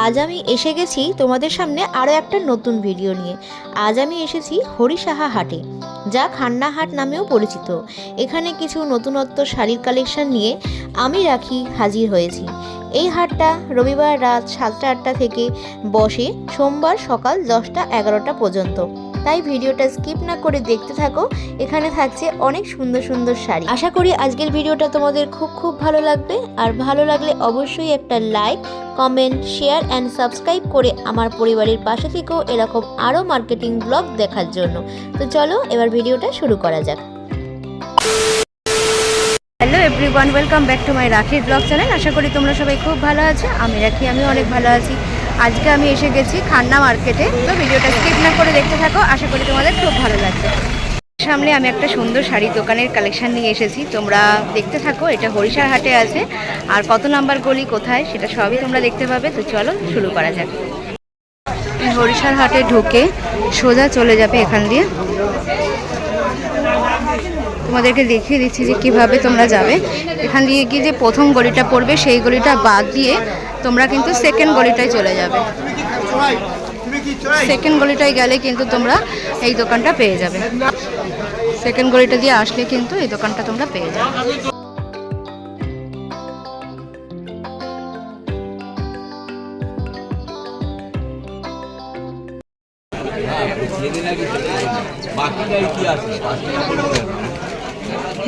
আজ আমি এসে গেছি তোমাদের সামনে আরও একটা নতুন ভিডিও নিয়ে। আজ আমি এসেছি হরিসাহা হাটে, যা খান্না হাট নামেও পরিচিত। এখানে কিছু নতুনত্ব শাড়ির কালেকশন নিয়ে আমি রাখি হাজির হয়েছি। এই হাটটা রবিবার রাত সাতটা আটটা থেকে বসে সোমবার সকাল দশটা এগারোটা পর্যন্ত। তাই ভিডিওটা স্কিপ না করে দেখতে থাকো। এখানে থাকছে অনেক সুন্দর সুন্দর শাড়ি। আশা করি আজকের ভিডিওটা তোমাদের খুব খুব ভালো লাগবে। আর ভালো লাগলে অবশ্যই একটা like, comment, share and subscribe করে আমার পরিবারের পাশে থেকেও এরকম আরও মার্কেটিং ব্লগ দেখার জন্য। তো চলো এবার ভিডিওটা শুরু করা যাক। Hello everyone welcome back to my রাখির ব্লগ চ্যানেল আশা করি তোমরা সবাই খুব ভালো আছো, আমি রাখি আমি অনেক ভালো আছি। আজকে আমি এসে গেছি খান্না মার্কেটে। তো ভিডিওটা স্কিপ না করে দেখতে থাকো, আশা করি তোমাদের খুব ভালো লাগবে। সামনে আমি একটা সুন্দর শাড়ির দোকানের কালেকশন নিয়ে এসেছি। তোমরা দেখতে থাকো, এটা হরিশার হাটে আছে। আর কত নাম্বার গলি, কোথায়, সেটা সবই তোমরা দেখতে পাবে। তো চলো, শুরু করা যাক। এই হরিশার হাটে ঢুকে সোজা চলে যাবে এখান দিয়ে। তোমাদেরকে দেখিয়ে দিচ্ছি যে কীভাবে তোমরা যাবে। এখান দিয়ে গিয়ে যে প্রথম গলিটা পড়বে, সেই গলিটা বাদ দিয়ে তোমরা কিন্তু সেকেন্ড গলিটায় চলে যাবে। সেকেন্ড গলিটায় গেলে কিন্তু তোমরা এই দোকানটা পেয়ে যাবে। সেকেন্ড গলিটা দিয়ে আসলে কিন্তু এই দোকানটা তোমরা পেয়ে যাবে।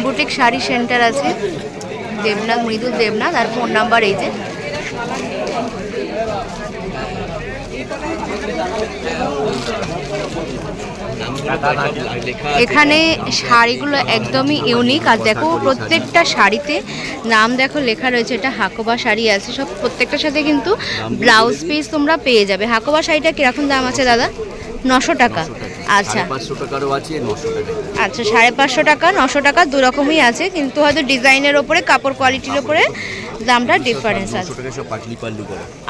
বুটিক শাড়ি সেন্টার আছে। দেবনাথ, মৃদুল দেবনাথ আর ফোন নাম্বার এই যে। এখানে শাড়িগুলো একদমই ইউনিক আর দেখো প্রত্যেকটা শাড়িতে নাম দেখো লেখা রয়েছে এটা হাকোবা শাড়ি আছে। সব প্রত্যেকটার সাথে কিন্তু ব্লাউজ পিস তোমরা পেয়ে যাবে। হাকোবা শাড়িটা কীরকম দাম আছে দাদা? নশো টাকা। আচ্ছা। পাঁচশো টাকারও আছে নশো টাকা। আচ্ছা সাড়ে পাঁচশো টাকা নশো টাকা দু রকমই আছে কিন্তু হয়তো ডিজাইনের ওপরে কাপড় কোয়ালিটির ওপরে দামটা ডিফারেন্স আছে।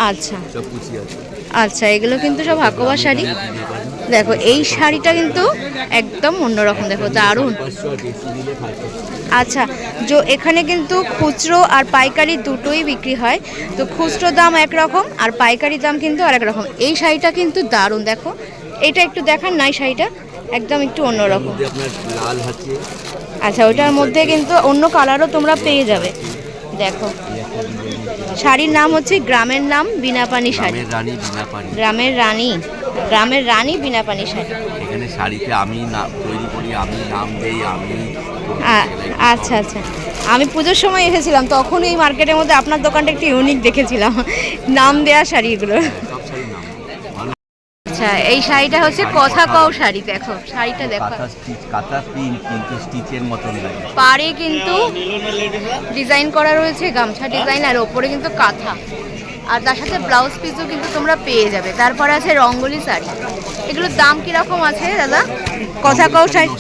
আচ্ছা। আচ্ছা এগুলো কিন্তু সব হাকোবা শাড়ি। দেখো এই শাড়িটা কিন্তু একদম অন্যরকম দেখো দারুণ। আচ্ছা যে এখানে কিন্তু খুচরো আর পাইকারি দুটোই বিক্রি হয়। তো খুচরো দাম একরকম আর পাইকারি দাম কিন্তু আরেক রকম এই শাড়িটা কিন্তু দারুণ দেখো। এটা একটু দেখান নাই শাড়িটা একদম একটু অন্যরকম। মধ্যে লাল আছে আচ্ছা ওটার মধ্যে কিন্তু অন্য কালারও তোমরা পেয়ে যাবে। দেখো। শাড়ির নাম হচ্ছে গ্রামের নাম বিনাপানি শাড়ি। গ্রামের রানী গ্রামের রানী গ্রামের রানী বিনাপানি শাড়ি। এখানে শাড়িতে আমি তৈরি করি আমি নাম দেই আমি আচ্ছা আচ্ছা। আমি পুজোর সময় এসেছিলাম তখন এই মার্কেটের মধ্যে আপনার দোকানটা একটু ইউনিক দেখেছিলাম। নাম দেয়া শাড়ি এগুলো সব শাড়ির নাম আচ্ছা এই শাড়িটা হচ্ছে কথা কও শাড়ি দেখো শাড়িটা দেখো। কাঁথা স্টিচ কাঁথা প্রিন্ট কিন্তু স্টিচের মতন লাগে। পাড়ে কিন্তু ডিজাইন করা রয়েছে গামছা ডিজাইন আর ওপরে কিন্তু কাঁথা। আর তার সাথে ব্লাউজ পিসও কিন্তু তোমরা পেয়ে যাবে। তারপরে আছে রঙ্গোলি শাড়ি। এগুলোর দাম কীরকম আছে দাদা? কথা কও শাড়ি।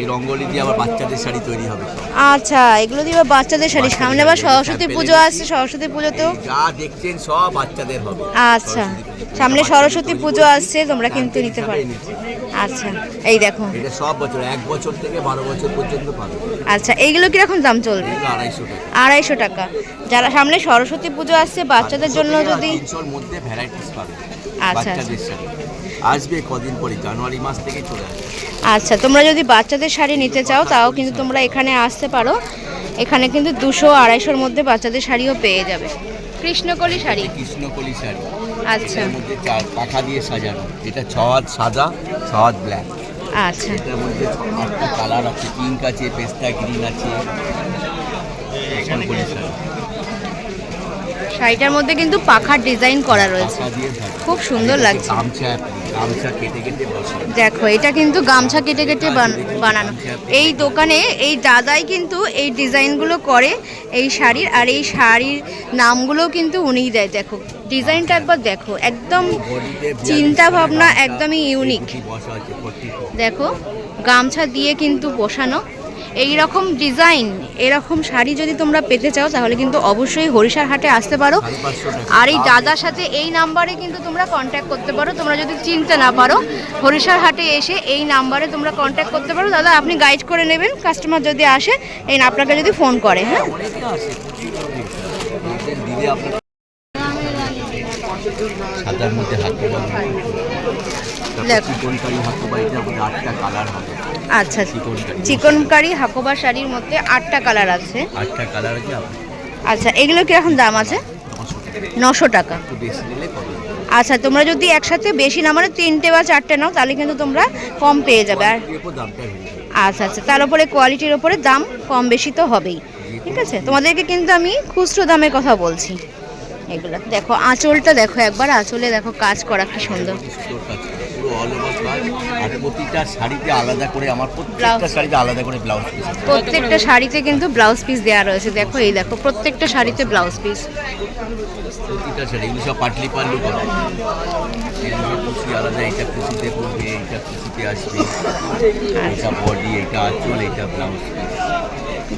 এই রঙ্গোলি দিয়ে আবার বাচ্চাদের শাড়ি তৈরি হবে। আচ্ছা এগুলো দিয়ে আবার বাচ্চাদের শাড়ি। সামনে আবার সরস্বতী পুজো আছে সরস্বতী পুজোতেও। যা দেখছেন সব বাচ্চাদের হবে। আচ্ছা। সামনে সরস্বতী পুজো আসছে তোমরা কিন্তু নিতে পারো। আচ্ছা এই দেখো। এটা সব বছর এক বছর থেকে বারো বছর পর্যন্ত পাবে। আচ্ছা এইগুলো কীরকম দাম চলবে? আড়াইশো টাকা। আড়াইশো টাকা। যারা সামনে সরস্বতী পুজো আসছে বাচ্চাদের জন্য যদি তিনশোর মধ্যে ভ্যারাইটিস পাবে আচ্ছা, শাড়ি আসবে কদিন পরে? জানুয়ারি মাস থেকে চলে আসবে। আচ্ছা তোমরা যদি বাচ্চাদের শাড়ি নিতে চাও তাও কিন্তু তোমরা এখানে আসতে পারো। এখানে কিন্তু দুশো আড়াইশোর মধ্যে বাচ্চাদের শাড়িও পেয়ে যাবে। কৃষ্ণকলি শাড়ি। কৃষ্ণকলি শাড়ি। আচ্ছা। এর মধ্যে চার পাখা দিয়ে সাজানো। এটা ছহাত সাদা ছহাত ব্ল্যাক আচ্ছা। এটার মধ্যে ছ- আটটা কালার আছে পিঙ্ক আছে পেস্তা গ্রিন আছে। শাড়িটার মধ্যে কিন্তু পাখার ডিজাইন করা রয়েছে। খুব সুন্দর লাগছে। গামছা দেখো এটা কিন্তু গামছা কেটে কেটে বান- বানানো। এই দোকানে এই দাদাই কিন্তু এই ডিজাইনগুলো করে এই শাড়ির আর এই শাড়ির নামগুলোও কিন্তু উনিই দেয়। দেখো ডিজাইনটা একবার দেখো একদম চিন্তা ভাবনা একদমই ইউনিক দেখো গামছা দিয়ে কিন্তু বসানো। এই রকম ডিজাইন, এরকম শাড়ি যদি তোমরা পেতে চাও, তাহলে কিন্তু অবশ্যই হরিশার হাটে আসতে পারো। আর এই দাদার সাথে এই নাম্বারে কিন্তু তোমরা কন্ট্যাক্ট করতে পারো। তোমরা যদি চিনতে না পারো হরিষার হাটে এসে এই নাম্বারে তোমরা কন্ট্যাক্ট করতে পারো। দাদা, আপনি গাইড করে নেবেন কাস্টমার যদি আসে, এই আপনাকে যদি ফোন করে হ্যাঁ? সাদার মধ্যে দেখো। চিকনকারি হাকোবা এটা আমাদের আটটা কালার হবে। আচ্ছা চিকনকারি। হাকোবা শাড়ির মধ্যে আটটা কালার আছে। আটটা কালার আছে আচ্ছা এগুলো কীরকম দাম আছে? নশো টাকা। আচ্ছা তোমরা যদি একসাথে বেশি না মানে তিনটে বা চারটে নাও তাহলে কিন্তু তোমরা কম পেয়ে যাবে। আর আচ্ছা আচ্ছা তার উপরে কোয়ালিটির উপরে দাম কম বেশি তো হবেই। ঠিক আছে? তোমাদেরকে কিন্তু আমি খুচরো দামের কথা বলছি। এগুলো দেখো আঁচলটা দেখো একবার আঁচলে দেখো কাজ করা কি সুন্দর। পুরো অল ওভার কাজ আর প্রতিটা শাড়িতে আলাদা করে আমার প্রত্যেকটা শাড়িতে আলাদা করে ব্লাউজ পিস প্রত্যেকটা শাড়িতে কিন্তু ব্লাউজ পিস দেওয়া রয়েছে। দেখো এই দেখো প্রত্যেকটা শাড়িতে ব্লাউজ পিস প্রতিটা শাড়ি এগুলো সব পাটলি পাল্লু করে। এগুলো কুচি আলাদা এটা কুচিতে পড়বে এটা কুচিতে আসবে। এটা বডি এটা আঁচল এটা ব্লাউজ পিস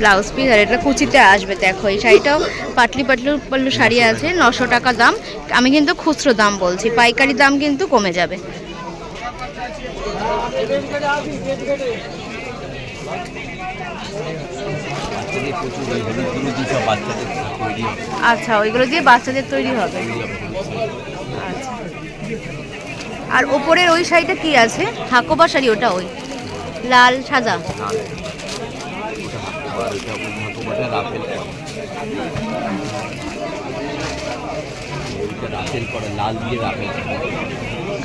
ব্লাউজ পিস আর এটা কুচিতে আসবে দেখো। এই শাড়িটাও পাটলি পাটলি পাল্লু শাড়ি আছে নশো টাকা দাম। আমি কিন্তু খুচরো দাম বলছি পাইকারি দাম কিন্তু কমে যাবে বাচ্চাদের প্রচুর ওই হলুদগুলো দিয়ে সব বাচ্চাদের তৈরি হবে আচ্ছা ওইগুলো দিয়ে বাচ্চাদের তৈরি হবে। আচ্ছা। আর ওপরের ওই শাড়িটা কি আছে? হাকোবা শাড়ি, ওটা ওই। লাল, সাদা।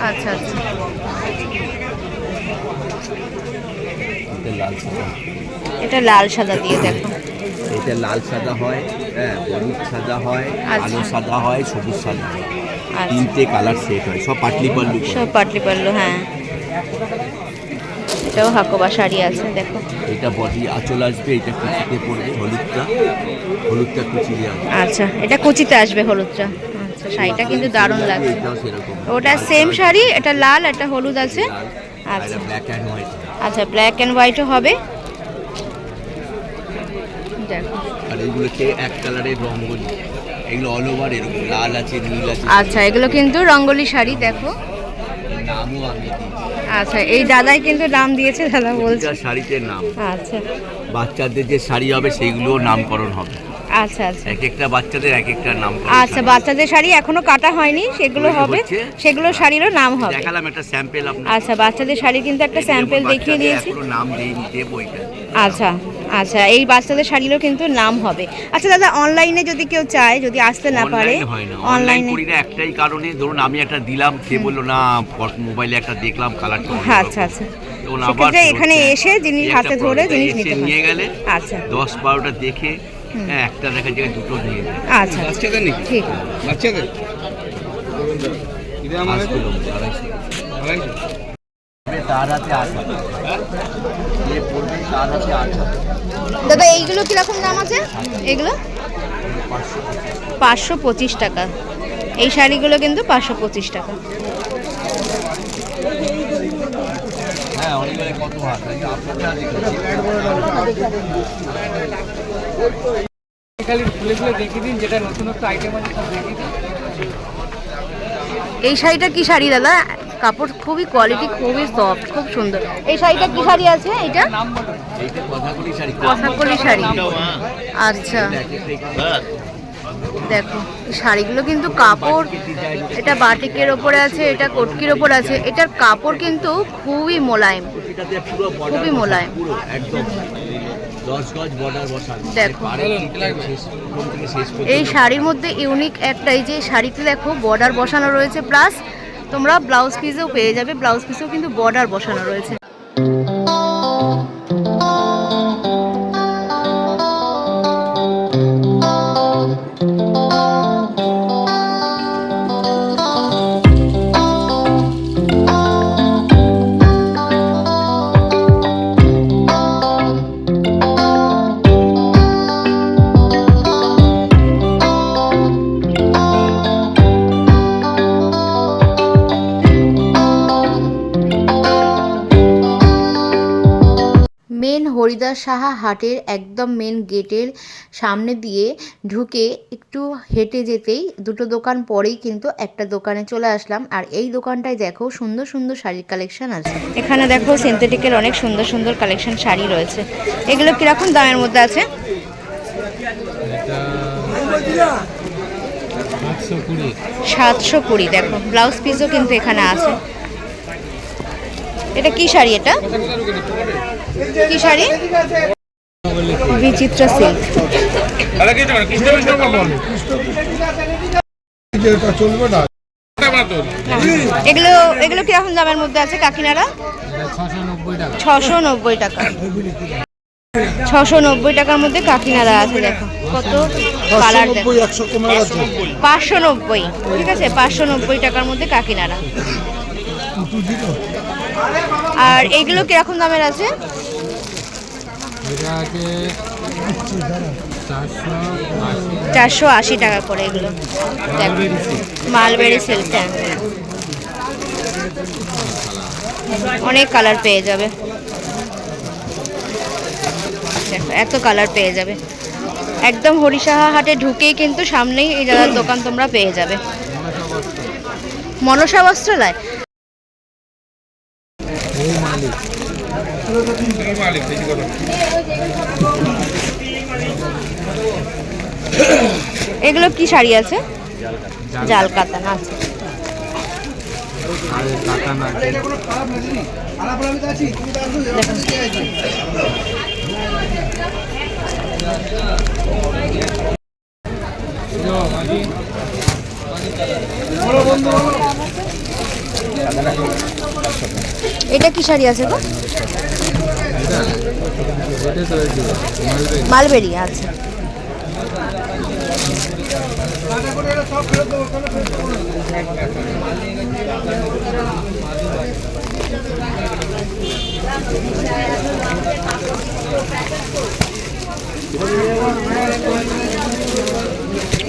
আচ্ছা আচ্ছা। লাল সাদা। এটা লাল সাদা দিয়ে দেখো। এটা লাল সাদা হয় হ্যাঁ হলুদ সাদা হয় আচ্ছা। কালো সাদা হয় সবুজ সাদা হয়। আচ্ছা। তিনটে কালার সেট হয় সব পাটলি পাল্লু সব পাটলি পাল্লু হ্যাঁ। এটাও হাকোবা শাড়ি আছে দেখো। এটা বডি আঁচল আসবে এটা কুচিতে পড়বে হলুদটা। হলুদটা কুচি আসবে। আচ্ছা এটা কুচিতে আসবে হলুদটা। আচ্ছা শাড়িটা কিন্তু দারুণ লাগছে। ওটা সেম শাড়ি এটা লাল এটা হলুদ আছে। আচ্ছা। ব্ল্যাক অ্যান্ড হোয়াইট আচ্ছা ব্ল্যাক অ্যান্ড হোয়াইটও হবে। দেখো। আর এগুলোকে এক কালারের রঙ্গলি এগুলো অল ওভার এরকম লাল আছে নীল আছে আচ্ছা এগুলো কিন্তু রঙ্গলি শাড়ি দেখো। নামও আমি আচ্ছা এই দাদাই কিন্তু নাম দিয়েছে দাদা বলছে। শাড়িতে নাম। আচ্ছা। বাচ্চাদের যে শাড়ি হবে সেইগুলোও নামকরণ হবে। আচ্ছা আচ্ছা। এক একটা বাচ্চাদের এক একটা নাম আচ্ছা বাচ্চাদের শাড়ি এখনও কাটা হয়নি সেগুলো হবে। সেগুলো শাড়িরও নাম হবে। দেখালাম একটা স্যাম্পেল আচ্ছা বাচ্চাদের শাড়ি কিন্তু একটা স্যাম্পল দেখিয়ে দিয়েছি। নাম দেবো আচ্ছা আচ্ছা এই বাচ্চাদের শাড়িরও কিন্তু নাম হবে। আচ্ছা দাদা অনলাইনে যদি কেউ চায় যদি আসতে না পারে অনলাইনে করি না একটাই কারণে ধরুন আমি একটা দিলাম সে বলল না মোবাইলে একটা দেখলাম কালারটা আচ্ছা আচ্ছা। সেক্ষেত্রে এখানে এসে জিনিস হাতে ধরে জিনিস নিতে নিয়ে গেলে আচ্ছা। দশ বারোটা দেখে হ্যাঁ একটা দেখা যায় দুটো নিয়ে আচ্ছা। বাচ্চাদের নাকি? ঠিক। বাচ্চাদের? এটা আমার পাঁচ কিলো, আড়াইশো। আড়াইশো তার হাতে আঠা পড়বে তার হাতে আঠা দাদা এইগুলো কীরকম দাম আছে? এগুলো? পাঁচশো পঁচিশ টাকা। এই শাড়িগুলো কিন্তু পাঁচশো পঁচিশ টাকা। হ্যাঁ কত হাত এই যে আপনারটা দেখেছি খালি খুলে খুলে দেখিয়ে দিন যেটা নতুনত্ব আইটেম আছে সব দেখিয়ে দিন। এই শাড়িটা কি শাড়ি দাদা? কাপড় খুবই কোয়ালিটি খুবই সফট খুব সুন্দর। এই শাড়িটা কি শাড়ি আছে এটা কথাকলি শাড়ি। আচ্ছা। দেখো শাড়িগুলো কিন্তু কাপড়, এটা বাটিকের ওপরে আছে, এটা কটকির ওপর আছে, এটার কাপড় কিন্তু খুবই মোলায়েম খুবই মোলায়েম। দেখো। এই শাড়ির মধ্যে ইউনিক একটাই যে শাড়িতে দেখো বর্ডার বসানো রয়েছে প্লাস তোমরা ব্লাউজ পিসেও পেয়ে যাবে ব্লাউজ পিসেও কিন্তু বর্ডার বসানো রয়েছে হরিদাস সাহা হাটের একদম মেন গেটের সামনে দিয়ে ঢুকে একটু হেঁটে যেতেই দুটো দোকান পরেই কিন্তু একটা দোকানে চলে আসলাম। আর এই দোকানটায় দেখো সুন্দর সুন্দর শাড়ির কালেকশন আছে। এখানে দেখো সিনথেটিকের অনেক সুন্দর সুন্দর কালেকশন শাড়ি রয়েছে। এগুলো কীরকম দামের মধ্যে আছে? সাতশো কুড়ি। সাতশো কুড়ি দেখো ব্লাউজ পিসও কিন্তু এখানে আছে। এটা কি শাড়ি এটা? কি শাড়ি? বিচিত্রা সিল্ক এগুলো এগুলো কীরকম দামের মধ্যে আছে কাকিনারা ছশো নব্বই টাকা। ছশো নব্বই টাকা ছশো নব্বই টাকার মধ্যে কাকিনারা আছে দেখো। কত কালার দেখো। পাঁচশো নব্বই ঠিক আছে? পাঁচশো নব্বই টাকার মধ্যে কাকিনারা আর এইগুলো কীরকম দামের আছে? চারশো আশি টাকা করে এগুলো। দেখো মালবেরি সিল্ক অনেক কালার পেয়ে যাবে। দেখো এত কালার পেয়ে যাবে। একদম হরিসাহা হাটে ঢুকেই কিন্তু সামনেই এই দাদার দোকান তোমরা পেয়ে যাবে। মনসা বস্ত্রালয়? এগুলো কি শাড়ি আছে? জাল কাতান আছে আছে এটা কি শাড়ি আছে গো? মালবেরি আছে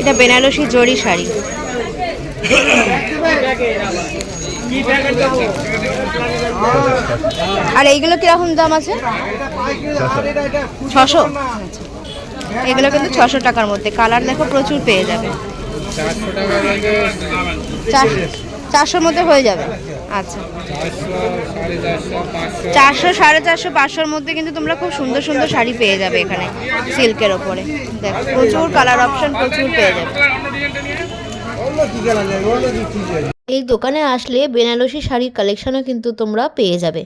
এটা বেনারসি জরি শাড়ি। আর এইগুলো কীরকম দাম আছে? ছশো। এগুলো কিন্তু ছশো টাকার মধ্যে। কালার দেখো প্রচুর পেয়ে যাবে। চারশোর মধ্যে হয়ে যাবে। আচ্ছা। চারশো সাড়ে চারশো পাঁচশোর মধ্যে কিন্তু তোমরা খুব সুন্দর সুন্দর শাড়ি পেয়ে যাবে এখানে সিল্কের ওপরে। দেখো প্রচুর কালার অপশন প্রচুর পেয়ে যাবে। এই দোকানে আসলে বেনারসি শাড়ির কালেকশনও কিন্তু তোমরা পেয়ে যাবে।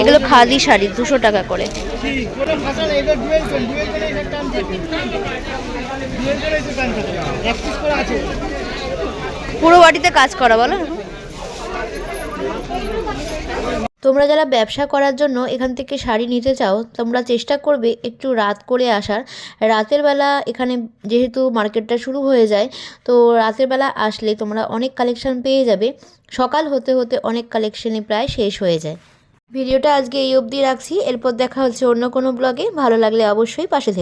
এগুলো খাদি শাড়ি, দুশো টাকা করে। পুরো বাড়িতে কাজ করা, বলো। তোমরা যারা ব্যবসা করার জন্য এখান থেকে শাড়ি নিতে চাও, তোমরা চেষ্টা করবে একটু রাত করে আসার। রাতের বেলা এখানে যেহেতু মার্কেটটা শুরু হয়ে যায়, তো রাতের বেলা আসলে তোমরা অনেক কালেকশান পেয়ে যাবে। সকাল হতে হতে অনেক কালেকশানই প্রায় শেষ হয়ে যায়। ভিডিওটা আজকে এই অবধি রাখছি। এরপর দেখা হচ্ছে অন্য কোনো ব্লগে। ভালো লাগলে অবশ্যই পাশে থেকো